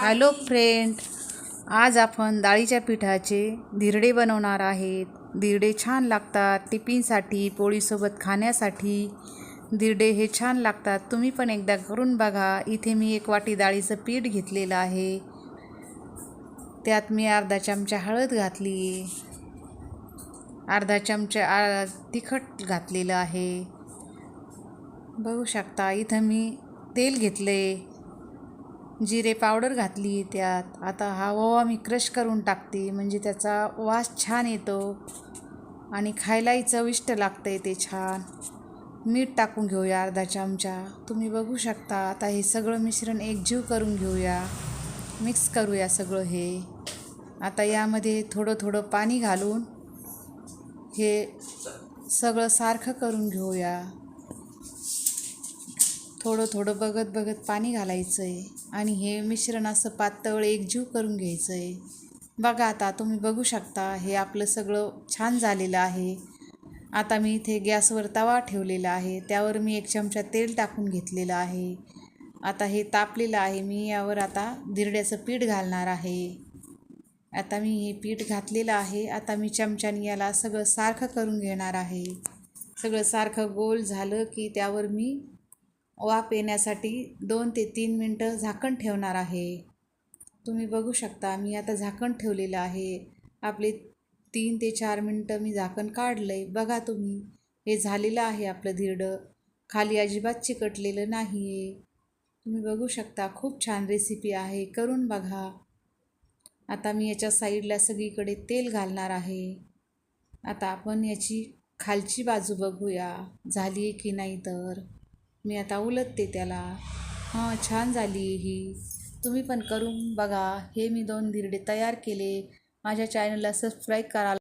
Hello friend आज आपण डाळीच्या पिठाचे धिरडे बनवणार आहेत. धिरडे छान लागतात टिफिनसाठी पोळीसोबत खाण्यासाठी. धिरडे हे छान लागतात तुम्ही पण एकदा करून बघा. इथे मी एक वाटी डाळीचं पीठ घेतलेलं आहे. त्यात मी अर्धा चमचा हळद घातली. अर्धा चमचा आ तिखट घातलेलं आहे. बघू शकता इथं मी तेल घेतले जिरे पावडर घातली त्यात. आता हा ओवा मी क्रश करून टाकते म्हणजे त्याचा वास छान येतो आणि खायलाही चविष्ट लागतं आहे ते छान. मीठ टाकून घेऊया अर्धा चमचा. तुम्ही बघू शकता आता हे सगळं मिश्रण एकजीव करून घेऊया. मिक्स करूया सगळं हे. आता यामध्ये थोडं थोडं पाणी घालून हे सगळं सारखं करून घेऊया. थोडं थोडं बघत बघत पाणी घालायचं आहे आणि हे मिश्रण असं पातळ एकजीव करून घ्यायचं आहे बघा आता तुम्ही बघू शकता हे आपलं सगळं छान झालेलं आहे. आता मी इथे गॅसवर तवा ठेवलेला आहे. त्यावर मी एक चमचा तेल टाकून घेतलेलं आहे. आता हे तापलेलं आहे. मी यावर आता दिरड्याचं पीठ घालणार आहे. आता मी हे पीठ घातलेलं आहे. आता मी चमच्याने याला सगळं सारखं करून घेणार आहे. सगळं सारखं गोल झालं की त्यावर मी वाफ येण्यासाठी दोन ते तीन मिनटं झाकण ठेवणार आहे. तुम्ही बघू शकता मी आता झाकण ठेवलेलं आहे. आपले तीन ते चार मिनटं मी झाकण काढलं आहे बघा तुम्ही हे झालेलं आहे आपलं धिरडं. खाली अजिबात चिकटलेलं नाही आहे तुम्ही बघू शकता खूप छान रेसिपी आहे. करून बघा. आता मी याच्या साईडला सगळीकडे तेल घालणार आहे. आता आपण याची खालची बाजू बघूया. झाली आहे की नाही तर? मी आता उलटते त्याला. हां छान झाली ही. तुम्ही पण करून बघा. हे मी दोन धिरडे तयार केले. माझ्या चॅनलला सबस्क्राईब करा.